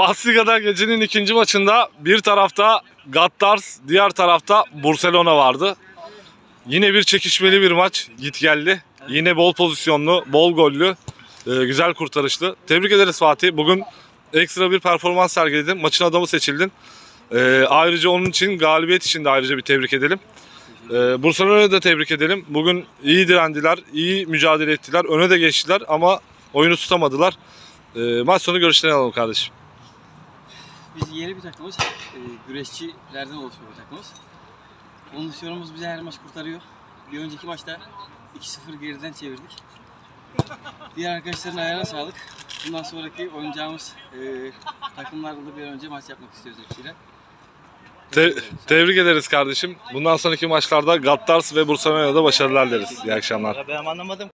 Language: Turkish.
Pasliga'da gecenin ikinci maçında bir tarafta Gattars, diğer tarafta Barcelona vardı. Yine bir çekişmeli bir maç git geldi. Yine bol pozisyonlu, bol gollü, e, güzel kurtarışlı. Tebrik ederiz Fatih. Bugün ekstra bir performans sergiledin. Maçın adamı seçildin. E, ayrıca onun için galibiyet için de ayrıca bir tebrik edelim. E, da tebrik edelim. Bugün iyi direndiler, iyi mücadele ettiler. Öne de geçtiler ama oyunu tutamadılar. E, maç sonu görüşlerini alalım kardeşim. Biz yeni bir takımız. Ee, güreşçilerden oluşuyor bir takımız. Kondisyonumuz bize her maç kurtarıyor. Bir önceki maçta 2-0 geriden çevirdik. Diğer arkadaşların ayağına sağlık. Bundan sonraki oynayacağımız e, takımlarla da bir önce maç yapmak istiyoruz hepsiyle. Te- tebrik ederiz kardeşim. Bundan sonraki maçlarda Gattars ve Barcelona'da başarılar dileriz. İyi akşamlar. Ben anlamadım.